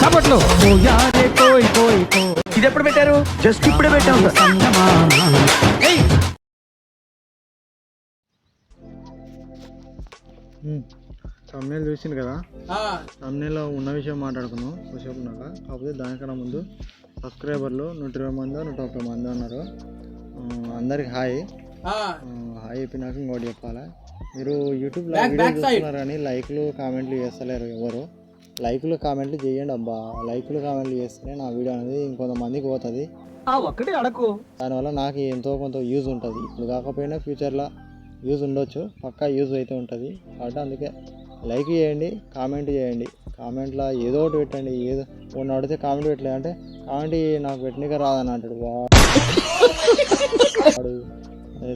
చప్పట్లు. ఇది ఎప్పుడు పెట్టారు? జస్ట్ ఇప్పుడే పెట్టాం తమ్నేల్ చూసింది కదా? తమ్నేల్లో ఉన్న విషయం మాట్లాడుకుందాం. కొంచెం ఉన్నాక. కాకపోతే దానికన్నా ముందు సబ్స్క్రైబర్లు నూట ఇరవై మంది నూట ముప్పై మంది ఉన్నారు అందరికి హాయ్. ఆ, హాయ్ చెప్పినాక ఇంకోటి చెప్పాలా? మీరు యూట్యూబ్లో వీడియో చూస్తున్నారు కానీ లైక్లు కామెంట్లు చేస్తలేరు ఎవరు. లైక్లు కామెంట్లు చేయండి అబ్బా. లైక్లు కామెంట్లు చేస్తేనే నా వీడియో అనేది ఇంకొంతమందికి పోతుంది. ఒక్కటి అడకు. దానివల్ల నాకు ఎంతో కొంత యూజ్ ఉంటుంది. ఇప్పుడు కాకపోయినా ఫ్యూచర్లో యూజ్ ఉండొచ్చు. పక్కా యూజ్ అయితే ఉంటుంది. కాబట్టి అందుకే లైక్ చేయండి కామెంట్ చేయండి. కామెంట్లో ఏదో ఒకటి పెట్టండి. ఏదో కొన్ని అడిగితే కామెంట్ పెట్టలే అంటే కామెంట్ నాకు పెట్టినగా రాదని అంటాడు. వాడు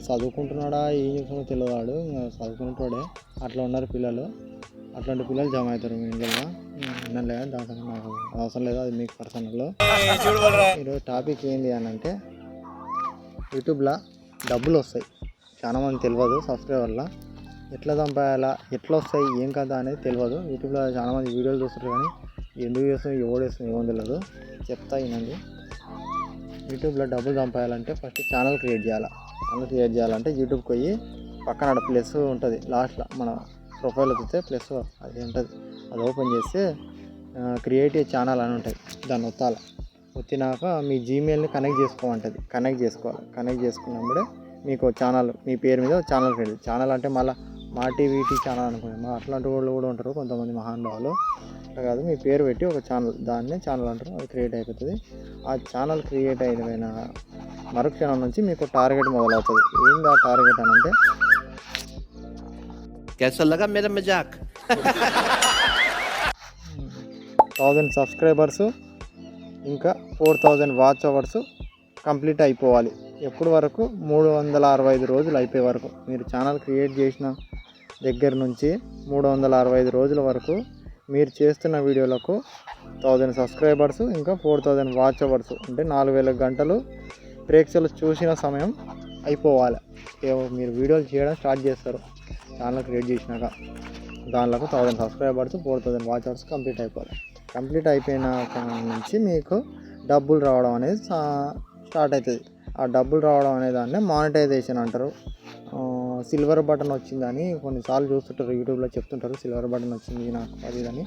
చదువుకుంటున్నాడా ఏం చేస్తున్నాడో తెలియదు వాడు చదువుకుంటాడే అట్లా ఉన్నారు పిల్లలు. అట్లాంటి పిల్లలు జమ అవుతారు మీ ఇంట్లో. వినలే దాంట్లో నాకు అవసరం లేదు. అది మీకు పర్సనల్ ఈరోజు టాపిక్ ఏంటి అని అంటే యూట్యూబ్లో డబ్బులు వస్తాయి. చాలా మంది తెలియదు సబ్స్క్రైబర్ల ఎట్లా చంపేయాలా ఎట్లా వస్తాయి? ఏం కదా అనేది తెలియదు యూట్యూబ్లో చాలా మంది వీడియోలు చూస్తారు కానీ ఎందుకు చేస్తాం ఎవడు వేస్తాం ఏమో తెలియదు చెప్తా వినండి. యూట్యూబ్లో డబ్బులు సంపాయాలంటే ఫస్ట్ ఛానల్ క్రియేట్ చేయాలి? అందులో క్రియేట్ చేయాలంటే యూట్యూబ్కి పోయి పక్కన ప్లస్ ఉంటుంది. లాస్ట్లో మన ప్రొఫైల్ వస్తే ప్లస్ అది ఉంటుంది. అది ఓపెన్ చేస్తే క్రియేటివ్ ఛానల్ అని ఉంటుంది. దాన్ని ఒత్తాలి. వచ్చినాక మీ జీమెయిల్ని కనెక్ట్ చేసుకోమంటుంది. కనెక్ట్ చేసుకోవాలి. కనెక్ట్ చేసుకున్నప్పుడే మీకు ఛానల్ మీ పేరు మీద ఛానల్ క్రియేట్ ఛానల్ అంటే మళ్ళీ మా టీవీటీ ఛానల్ అనుకోండి మా అట్లాంటి వాళ్ళు కూడా ఉంటారు కొంతమంది మహానుభావులు అట్లా కాదు మీ పేరు పెట్టి ఒక ఛానల్ దాన్నే ఛానల్ అంటారు అది క్రియేట్ అయిపోతుంది ఆ ఛానల్ క్రియేట్ అయిన మరుక్షణం నుంచి మీకు టార్గెట్ మొదలవుతుంది ఏంది ఆ టార్గెట్ అని అంటే कैसा लगा मेरा मजाक థౌజండ్ సబ్స్క్రైబర్స్ ఇంకా four thousand watch hours complete అయిపోవాలి ఎప్పుడు వరకు మూడు వందల అరవై ఐదు రోజులు అయిపోయే వరకు మీరు ఛానల్ క్రియేట్ చేసిన దగ్గర నుంచి మూడు వందల అరవై ఐదు రోజుల వరకు మీరు చేస్తున్న వీడియోలకు థౌజండ్ సబ్స్క్రైబర్స్ ఇంకా ఫోర్ థౌజండ్ వాచ్ అవర్స్ అంటే నాలుగు వేల గంటలు ప్రేక్షకులు చూసిన సమయం అయిపోవాలి. ఏ- మీరు వీడియోలు చేయడం స్టార్ట్ చేస్తారు. ఛానల్ క్రియేట్ చేసినాక దానిలో thousand subscribers four thousand watch hours complete అయిపోవాలి. కంప్లీట్ అయిపోయిన నుంచి మీకు డబ్బులు రావడం అనేది స్టార్ట్ అవుతుంది. ఆ డబ్బులు రావడం అనే దాన్ని మానిటైజేషన్ అంటారు. సిల్వర్ బటన్ వచ్చిందని కొన్నిసార్లు చూస్తుంటారు యూట్యూబ్లో చెప్తుంటారు సిల్వర్ బటన్ వచ్చింది నాకు అది అని.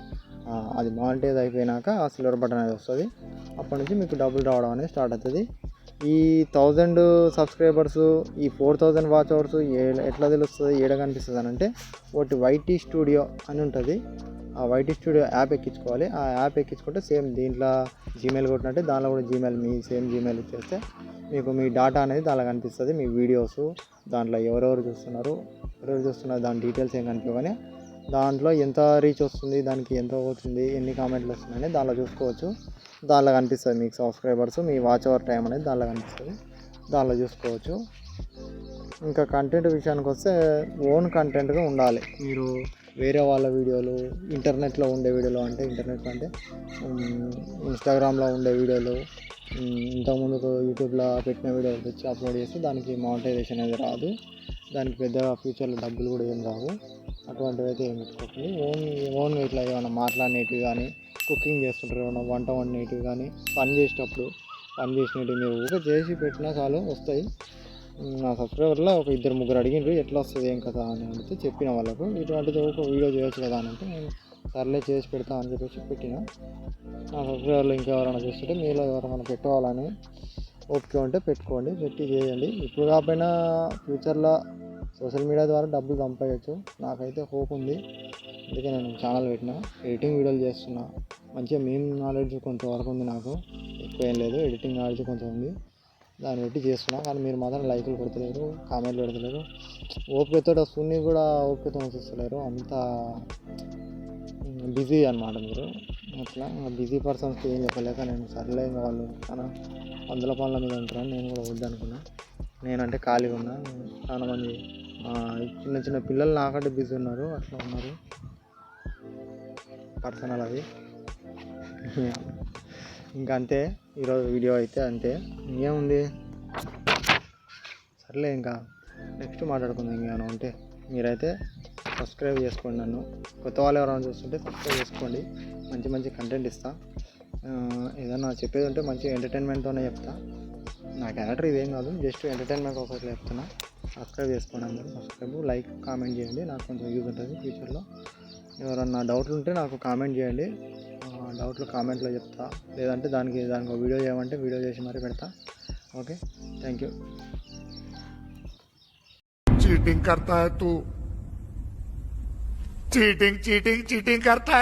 అది మానిటైజ్ అయిపోయినాక ఆ సిల్వర్ బటన్ అనేది వస్తుంది. అప్పటి నుంచి మీకు డబ్బులు రావడం అనేది స్టార్ట్ అవుతుంది. ఈ థౌజండ్ సబ్స్క్రైబర్స్ ఈ ఫోర్ థౌజండ్ వాచ్ అవర్స్ ఎట్లా తెలుస్తుంది ఏడ కనిపిస్తుంది అని అంటే ఒకటి వైటీ స్టూడియో అని ఉంటుంది. ఆ వైటీ స్టూడియో యాప్ ఎక్కించుకోవాలి. ఆ యాప్ ఎక్కించుకుంటే సేమ్ దీంట్లో జీమెయిల్ కొట్టినట్టే దానిలో కూడా జీమెయిల్ మీ సేమ్ జీమెయిల్ ఇచ్చేస్తే మీకు మీ డాటా అనేది దానిలో కనిపిస్తుంది మీ వీడియోస్ దాంట్లో ఎవరెవరు చూస్తున్నారు ఎవరెవరు చూస్తున్నారు దాని డీటెయిల్స్ ఏం కనిపించగానే దాంట్లో ఎంత రీచ్ వస్తుంది దానికి ఎంత అవుతుంది ఎన్ని కామెంట్లు వస్తున్నాయని దానిలో చూసుకోవచ్చు. దానిలో కనిపిస్తుంది మీకు సబ్స్క్రైబర్స్ మీ వాచ్ అవర్ టైం అనేది దానిలో కనిపిస్తుంది దానిలో చూసుకోవచ్చు. ఇంకా కంటెంట్ విషయానికి వస్తే ఓన్ కంటెంట్గా ఉండాలి. మీరు వేరే వాళ్ళ వీడియోలు ఇంటర్నెట్లో ఉండే వీడియోలు అంటే ఇంటర్నెట్ అంటే ఇన్స్టాగ్రామ్లో ఉండే వీడియోలు ఇంతకుముందుకు ఇంతకుముందు యూట్యూబ్లో పెట్టిన వీడియోలు తెచ్చి అప్లోడ్ చేస్తే దానికి మానిటైజేషన్ అనేది రాదు. దానికి పెద్ద ఫ్యూచర్లో డబ్బులు కూడా ఏం రావు. అటువంటివి అయితే ఏం పెట్టుకోకండి. ఓన్ ఓన్ ఇట్లా ఏమైనా మాట్లాడినవి కానీ కుకింగ్ చేస్తుంటారు ఏమైనా వంట వండినవి కానీ పని చేసేటప్పుడు పని చేసినవి మీరు ఊరికే చేసి పెట్టినా చాలు వస్తాయి. నా సబ్స్క్రైబర్లో ఒక ఇద్దరు ముగ్గురు అడిగినారు ఎట్లా వస్తుంది ఏం కదా అని అడిగితే చెప్పిన వాళ్ళకు ఇటువంటిది ఒక వీడియో చేయొచ్చు కదా అని అంటే నేను సర్లే చేసి పెడతా అని చెప్పేసి పెట్టిన. నా సబ్స్క్రైబర్లు ఇంకా ఎవరైనా చూస్తుంటే మీలో ఎవరైనా పెట్టుకోవాలని ఓపిక ఉంటే పెట్టుకోండి పెట్టి చేయండి. ఇప్పుడు కాకపోయినా ఫ్యూచర్లో సోషల్ మీడియా ద్వారా డబ్బులు సంపాయచ్చు నాకైతే హోప్ ఉంది. అందుకే నేను ఛానల్ పెట్టిన. ఎడిటింగ్ వీడియోలు చేస్తున్నా. మంచిగా మేము నాలెడ్జ్ కొంతవరకు ఉంది నాకు. ఎక్కువ ఏం లేదు. ఎడిటింగ్ నాలెడ్జ్ కొంచెం ఉంది. దాన్ని పెట్టి చేస్తున్నాం. కానీ మీరు మాత్రం లైకులు పెడతలేరు కామెంట్లు పెడతలేరు. ఓపికతో వస్తుంది కూడా ఓపికతో చూస్తలేరు అంత బిజీ అనమాట మీరు. అట్లా బిజీ పర్సన్స్కి ఏం చెప్పలేక నేను సర్లే ఇంకా వాళ్ళు చాలా వందల పనుల మీద ఉంటారని నేను కూడా వద్దనుకున్నా నేనంటే ఖాళీగా ఉన్నా. చాలా మంది చిన్న చిన్న పిల్లలు నాకంటే బిజీ ఉన్నారు. అట్లా ఉన్నారు. పర్సనల్ అది ఇంకా అంతే. ఈరోజు వీడియో అయితే అంతే. ఇంకేముంది? సర్లే ఇంకా. నెక్స్ట్ మాట్లాడుకుందాం ఇంకేమైనా ఉంటే. మీరైతే సబ్స్క్రైబ్ చేసుకోండి నన్ను. కొత్త వాళ్ళు ఎవరైనా చూస్తుంటే సబ్స్క్రైబ్ చేసుకోండి. మంచి మంచి కంటెంట్ ఇస్తా. ఏదైనా ఏదన్నా చెప్పేది ఉంటే మంచి ఎంటర్టైన్మెంట్తోనే చెప్తా. నా క్యారెక్టర్ ఇదేం కాదు. జస్ట్ ఎంటర్టైన్మెంట్ ఒకటి చెప్తున్నా. సబ్స్క్రైబ్ చేసుకోండి అందరూ. సబ్స్క్రైబ్ లైక్ కామెంట్ చేయండి. నాకు కొంచెం యూజ్ ఉంటుంది ఫ్యూచర్లో ఎవరన్నా డౌట్లు ఉంటే నాకు కామెంట్ చేయండి. డౌట్లు కామెంట్లో చెప్తా లేదంటే దానికి దానికి ఒక వీడియో చేయమంటే వీడియో చేసి మరీ పెడతా ఓకే థ్యాంక్ యూ चीटिंग करता है तू चीटिंग चीटिंग चीटिंग करता है